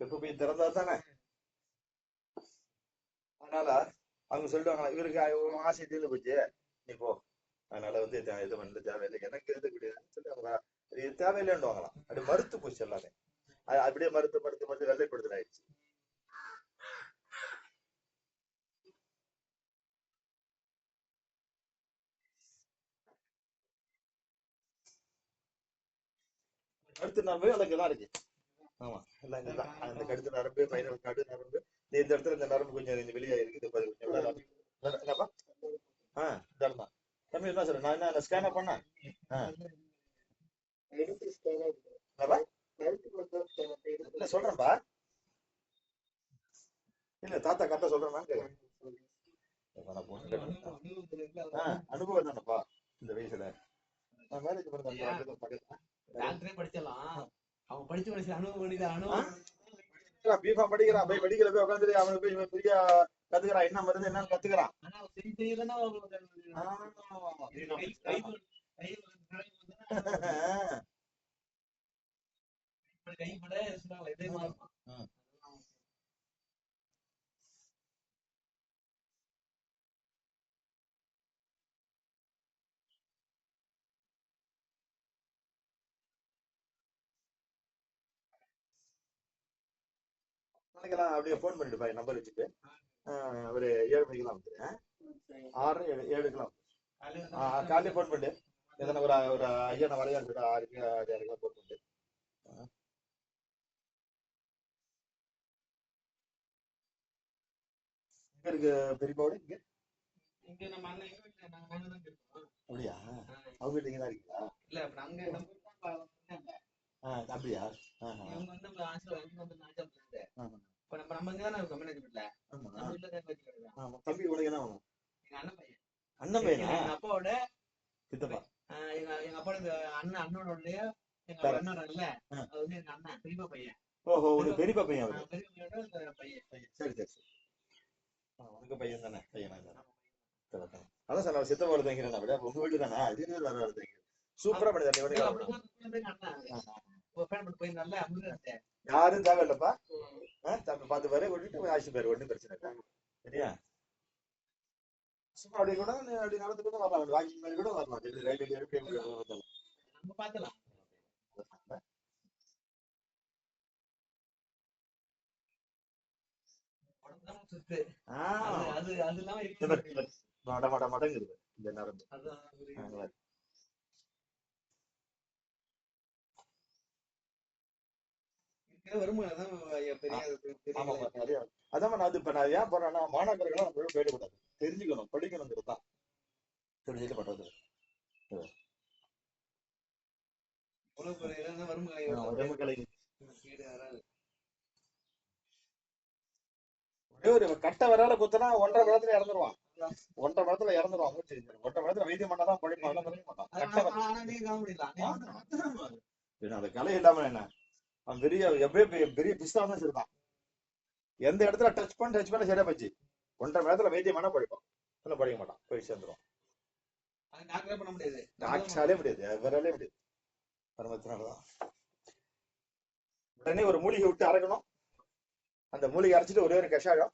கர்ப்பப்பை திறந்தா தானே? அதனால அவங்க சொல்லுவாங்களா இவருக்கு ஆசை தீர்ந்து போச்சு நீ போ. அதனால வந்து இது பண்ண பண்ணல தேவையில்லை எனக்கு எழுதக்கூடியதுன்னு சொல்லி அவங்க இது தேவையில்லைன்னுவாங்களாம். அப்படி மறுத்து போச்சு எல்லாமே. அது அப்படியே மறுத்து மறுத்து மறுத்து வெள்ளைப்படுத்தல் ஆயிடுச்சு. கழுத்து நரம்பு எனக்கு தான் இருக்கு. ஆமா. எல்லாம் இங்கதான் அந்த கடுத்து நரம்பு பைனல் காடு நரம்பு. இந்த இடத்துல இந்த நரம்பு கொஞ்சம் இந்த வெளியே இருக்கு இது பாரு, கொஞ்சம் வெளியே இருக்கு. என்ன- என்னப்பா? ஆ இதெல்லாம் தம்பி என்ன சார் நான் என்ன ஸ்கேன் பண்ணேன் ஆ. என்னப்பா? இல்ல சொல்றேன்ப்பா? இல்ல தாத்தா கரெக்டா சொல்றேன் அனுபவம் தானப்பா இந்த வயசுல. நான் மேரேஜ் பண்ண பக்கத்துல டாக்டரே படிச்சிடலாம். அவன் படிச்சு படிச்சு அனுபவம் பண்ணிட்டு அனுபவம் பிஃபார்ம் படிக்கிறான் போய் மெடிக்கல போய் உட்காந்துட்டு அவனுக்கு போய் இவன் பெரிய கத்துக்கிறான். என்ன மருந்து என்னன்னு கத்துக்கிறான். கைப்பட சொல்றாங்களே இதே மாதிரி ம். நாளைக்கெல்லாம் அப்படியே ஃபோன் பண்ணிட்டு பாய் நம்பர் வச்சுட்டு. ஒரு ஏழு மணிக்கெல்லாம் வந்துடுறேன் ஆறு ஏழு ஏழுக்கெல்லாம் காலையில ஃபோன் பண்ணு. எதனா ஒரு ஒரு ஐயா நான் வரையா சொல்லிட்டு ஆறுக்கு ஆறுக்கெல்லாம் ஃபோன் ஆஹ். எங்க இருக்கு பெரியப்பாவோட இங்க? இங்க நம்ம அண்ணன் எங்க வீட்டுல நாங்க நாங்க தான் இருக்கோம். அப்படியா. அவங்க வீட்டுல தான் இருக்கீங்களா? இல்ல நம்ம வீட்டுல அப்படியா. இவங்க வந்து ஆசிரியர் வந்து. இப்ப நம்ம நம்ம இங்க தானே இருக்கோம் மேனேஜ்மெண்ட்ல ஆமா. நம்ம வீட்டுல தான் வச்சுக்கிறது ஆமா தம்பி உனக்கு என்ன வேணும் எங்க அண்ணன் பையன். அண்ணன் பையனா? எங்க அப்பாவோட சித்தப்பா. எங்க எங்க அப்பாவோட அண்ணன் அண்ணனோடய எங்க. அண்ணன் இல்ல. அது வந்து எங்க அண்ணன் பெரியப்பா பையன். ஓஹோ உனக்கு பெரியப்பா பையன் அவரு? பெரியப்பா பையன். சரி சரி சரி. உனக்கு பையன் தானே? பையனா தானே. அதான் சார் சித்தப்பா அப்படியே. உங்க வீடு தானே? வேற சூப்பரா பண்ணி தண்ணி இல்ல, யாரும் தேவையில்லப்பா. பார்த்து பேரு விட்டுட்டு ஆசி பேர் ஒன்றும் பிரச்சனை இல்லை. சரியா? சும்மா அப்படி கூட அப்படி நடந்து கூட வரலாம். வாக்கிங் மாதிரி கூட வரலாம். ரயில்வே எப்படி. நம்ம அது- இந்த மாதிரி. மட மட மடங்குது. இந்த நரம்பு அதுதான் ஆ, புரியுது. இந்த மாதிரி. இருக்கிற வருமானம் பெரிய அதான் நான் அது இப்ப நான் ஏன் போறேன்னா மாணவர்கள்லாம் நம்ம போயிடக்கூடாது தெரிஞ்சுக்கணும் படிக்கணுங்கிறது தான். தெரிஞ்சுட்டு பண்றது. ஒரே ஒரு கட்ட விரல குத்துனா ஒன்றரை மணி நேரத்துல இறந்துருவான். ஒன்றரை மணி நேரத்துல இறந்துருவான் மூச்சு. ஒன்றரை மணி நேரத்துல வைத்தியம் பண்ணாதான் படிப்பான் படிக்க மாட்டான். கட்ட அந்த கலை இல்லாம என்ன? அவன் பெரிய எப்படியே பெரிய பெரிய பிஸ்தா தான் சரிதான் எந்த இடத்துல டச் பண்ண டச் பண்ண சரியா போச்சு? ஒன்றரை மணி நேரத்துல வைத்தியம் பண்ணா படிப்பான் இல்லை படிக்க மாட்டான். போய் அது டாக்டரே பண்ண முடியாது. டாக்டராலே முடியாது. வேறாலே முடியாது. பரமத்தினாலதான். உடனே ஒரு மூலிகை விட்டு அரைக்கணும். அந்த மூலிகை அரைச்சிட்டு ஒரே ஒரு கஷாயம்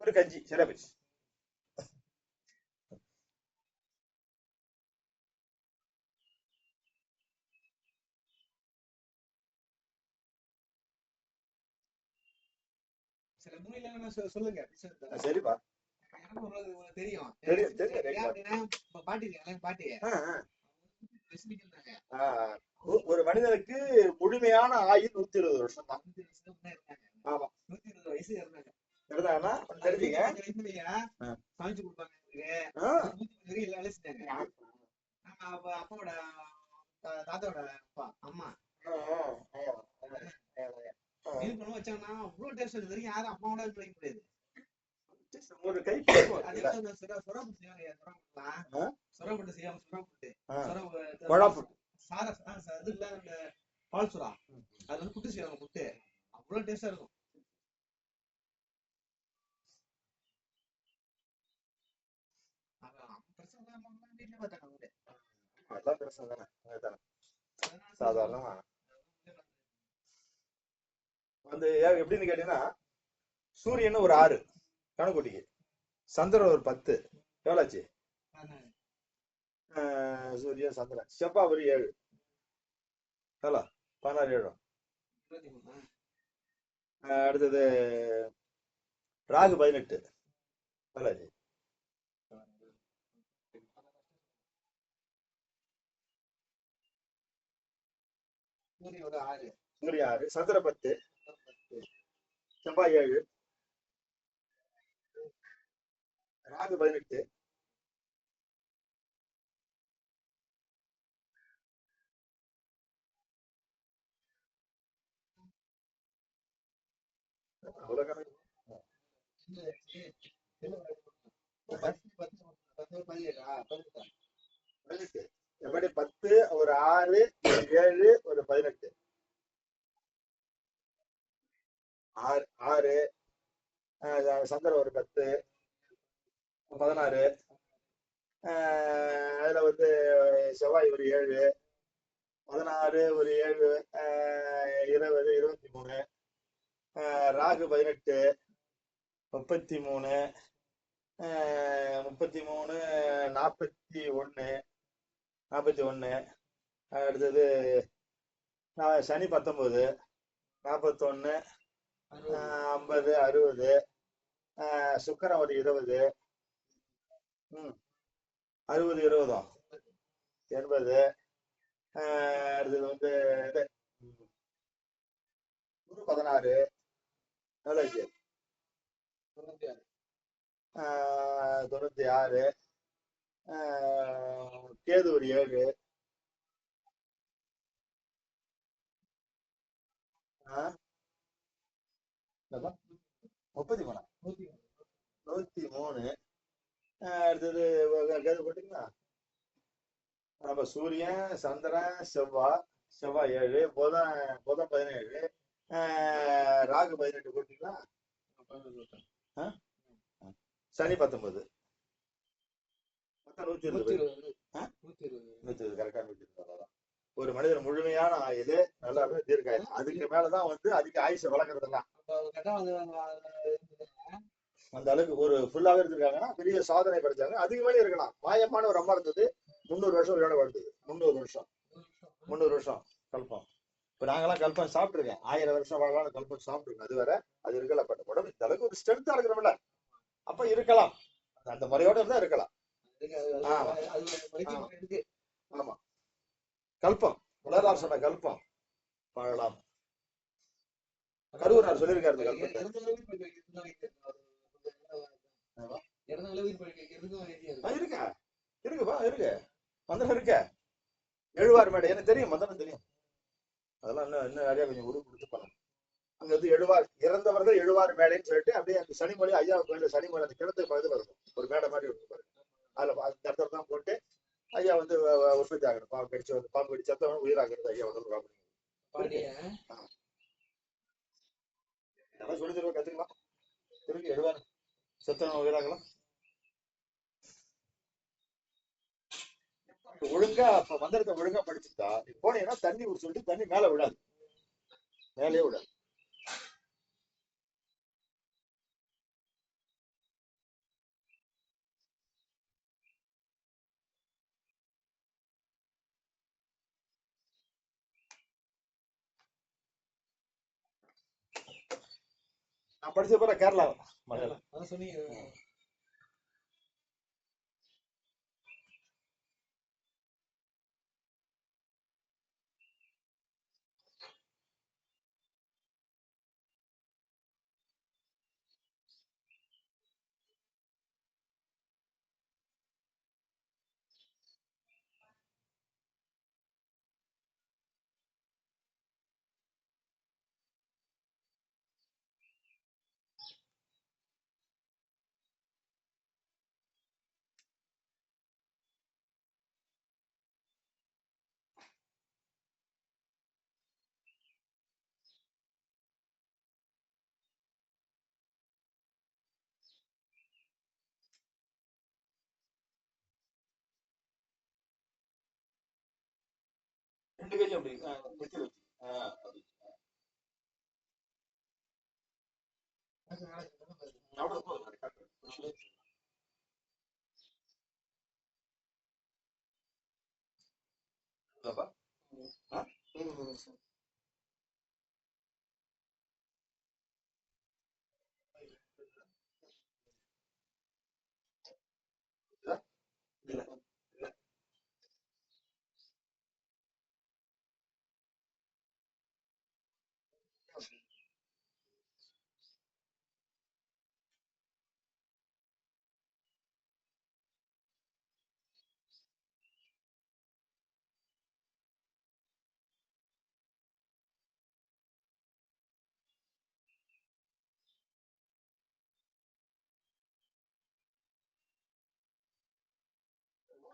ஒரு கஞ்சி. சரியா போச்சு. சில சொ- சொல்லுங்க. சரிப்பா. தெரியும். பாட்டி பாட்டி. ஒரு மனிதனுக்கு முழுமையான ஆயுள் நூத்தி இருபது வருஷம் தான். ஆமா. நூத்தி இருபது வயசு இருந்தாங்க. சரிதானா தெரிஞ்சுங்க. சமைச்சு கொடுப்பாங்க அப்பாவோட தாத்தாவோட அப்பா அம்மா. குழம்பு வச்சாங்கன்னா அவ்வளவு டேஸ்ட் இது வரைக்கும் யாரும் அப்பாவோட வைக்க முடியாது. ஒரு கை பக்குவம் அதே இருக்குல்ல? மாதிரி இந்த சுறா சுறா புட்டு செய்வாங்க சுறா ஆ? சுறா புட்டு செய்வாங்க சுறா புட்டு ஆ, சுறா பு- கொழா புட்டு. சார இது இல்ல இந்த பால் சுறா. அது வந்து புட்டு செய்வாங்க புட்டு. அவ்வளவு டேஸ்டா இருக்கும். அம்மா வீட்டுல பார்த்தாங்க அவங்க அதெல்லாம் பிரச்சனை தானே அதுதானே. அதனால சாதாரணமா அந்த எப்படின்னு கேட்டீங்கன்னா சூரியன் ஒரு ஆறு கணக்குட்டிக்கு. சந்திரன் ஒரு பத்து. எவ்வளோச்சு? ஆஹ் சூரியன் சந்திரன். செவ்வாய் ஒரு ஏழு. எவ்வளோ? பதினாறு ஏழு. ஆஹ் அடுத்தது ராகு பதினெட்டு. எவ்வளோச்சு? சூரிய ஆறு ஆறு. சந்திர பத்து. செவ்வாய் ஏழு. ராகு பதினெட்டு. பத்து பத்து பத்து பதினெட்டு. எப்படி பத்து ஒரு ஆறு ஒரு ஏழு ஒரு பதினெட்டு. ஆறு ஆறு சந்திரம் ஒரு பத்து பதினாறு அதுல வந்து செவ்வாய் ஒரு ஏழு பதினாறு ஒரு ஏழு இருபது இருபத்தி மூணு ராகு பதினெட்டு முப்பத்தி மூணு முப்பத்தி மூணு நாற்பத்தி ஒன்று நாற்பத்தி ஒன்று அடுத்தது சனி பத்தொம்போது நாற்பத்தொன்று ஐம்பது அறுபது சுக்கரம் ஒரு இருபது. ம் அறுபது இருபதோ? எண்பது. ஆஹ் அடுத்தது வந்து இது. நூறு பதினாறு. நாலஞ்சு தொண்ணூத்தி ஆறு. ஆஹ் தொண்ணூத்தி ஆறு. ஆஹ் கேது ஒரு ஏழு. ஆஹ் முப்பத்தி மூணா? நூத்தி மூணு. அடுத்தது கேது போட்டீங்களா? நம்ம சூரியன் சந்திரன் செவ்வாய் செவ்வாய் ஏழு புதன் புதன் பதினேழு ராகு பதினெட்டு போட்டீங்களா? சனி பத்தொன்பது. மொத்தம் நூத்தி இருபது? நூத்தி இருபது. கரெக்டா நூத்தி இருபது. ஒரு மனிதன் முழுமையான ஆயுள் நல்லா தீர்க்காயுள் அதுக்கு மேலதான் வந்து அதிக ஆயுசை வளர்க்கறதெல்லாம். அந்த அளவுக்கு ஒரு ஃபுல்லாவே இருந்திருக்காங்கன்னா பெரிய சாதனை படைச்சாங்க. அதுக்கு மேலே இருக்கலாம். மாயமான ஒரு அம்மா இருந்தது. முந்நூறு வருஷம் உயிரோட வாழ்ந்தது. முந்நூறு வருஷம். முந்நூறு வருஷம் கல்பம். இப்ப நாங்கெல்லாம் கல்பம் சாப்பிட்டுருக்கேன். ஆயிரம் வருஷம் வாழலாம் கல்பம் சாப்பிட்டுருக்கோம் அது வேற அது இருக்கல பட் உடம்பு இந்த அளவுக்கு ஒரு ஸ்ட்ரென்த்தா இருக்கிறோம்ல. அப்ப இருக்கலாம். அந்த முறையோட இருந்தா இருக்கலாம். அதுக்கு ஆமா. அது ஒரு வைத்தியம் இருக்கு ஆமா கல்பம். உலகார் சொன்ன கல்பம். வாழலாம். கருவூரார் சொல்லியிருக்காரு இந்த ஆ, இருக்கு. இருக்கா இருக்குப்பா இருக்கு மந்திரம் இருக்க. எழுவார் மேடை. எனக்கு தெரியும் மந்திரம் தெரியும். அதெல்லாம் இன்னும் இன்னும் நிறைய கொஞ்சம் உருவு கொடுத்து பண்ணணும் அங்க வந்து எழுவார் இறந்தவர்கள் எழுவார் மேடைன்னு சொல்லிட்டு அப்படியே அந்த சனிமொழி ஐயா கோயில சனிமொழி அந்த கிணத்துக்கு பக்கத்துல இருக்கும் ஒரு மேடை மாதிரி இருக்கும் பாருங்க. அதுல அந்த இடத்துல தான் போட்டு ஐயா வந்து உற்பத்தி ஆகணும். பாம்பு கடிச்சு வந்து பாம்பு கடிச்சு செத்தவன் உயிராகிறது ஐயா வந்து நல்லா சொல்லி தருவா கத்துக்கலாம் இருக்கு எழுவார். செத்தவன் உயிராகலாம் ஒழுங்கா மந்திரத்தை ஒழுங்கா படிச்சுட்டா நீ போனீங்கன்னா தண்ணி சொல்லிட்டு தண்ணி மேல விடாது மேலேயே விடாது நான் படிச்ச போற கேரளா மலையாளம் அதான் 这个就美，呃，个。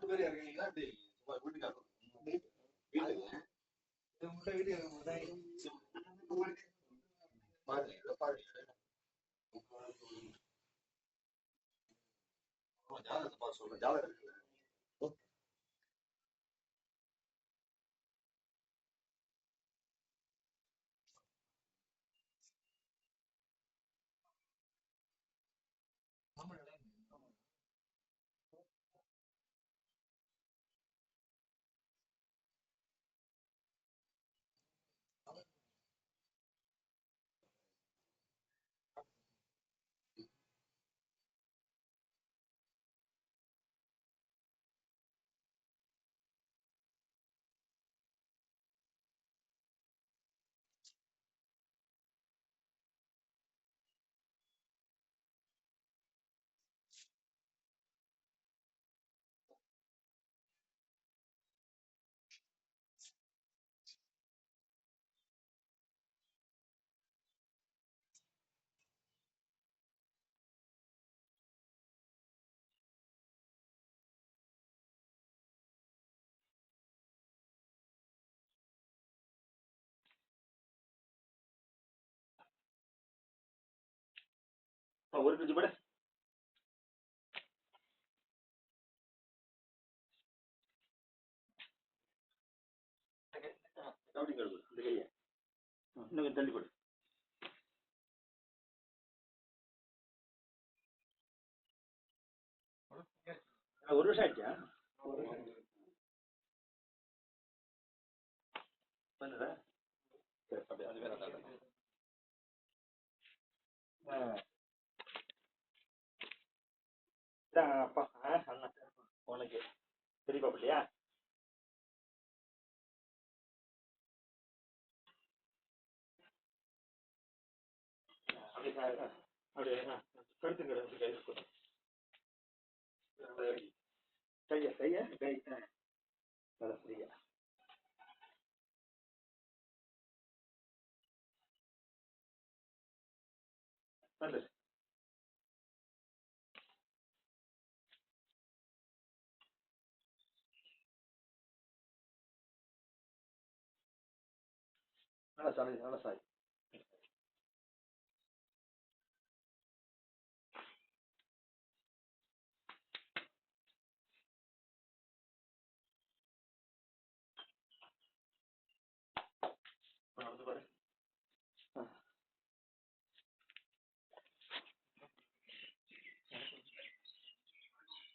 பத்து பேர் இறங்குனீங்களா எப்படி வீட்டுக்காரர் ஜாதகத்தை பார்த்து சொல்றேன் ஜாதகம் ஒரு நிமிஷம் படு அப்படி கழுவு இந்த கையை. இன்னும் தள்ளி போடு. ஒரு வருஷம் ஆயிடுச்சா? பண்ணுதா சரி அது வேற ஆ. இதான் அப்பா உனக்கு. பெரியப்பா பிள்ளையா? அப்படியே கழுத்துங்க ரெண்டு கை ஃப்ரீயா வந்து நல்லா சாய் நல்லா சாய்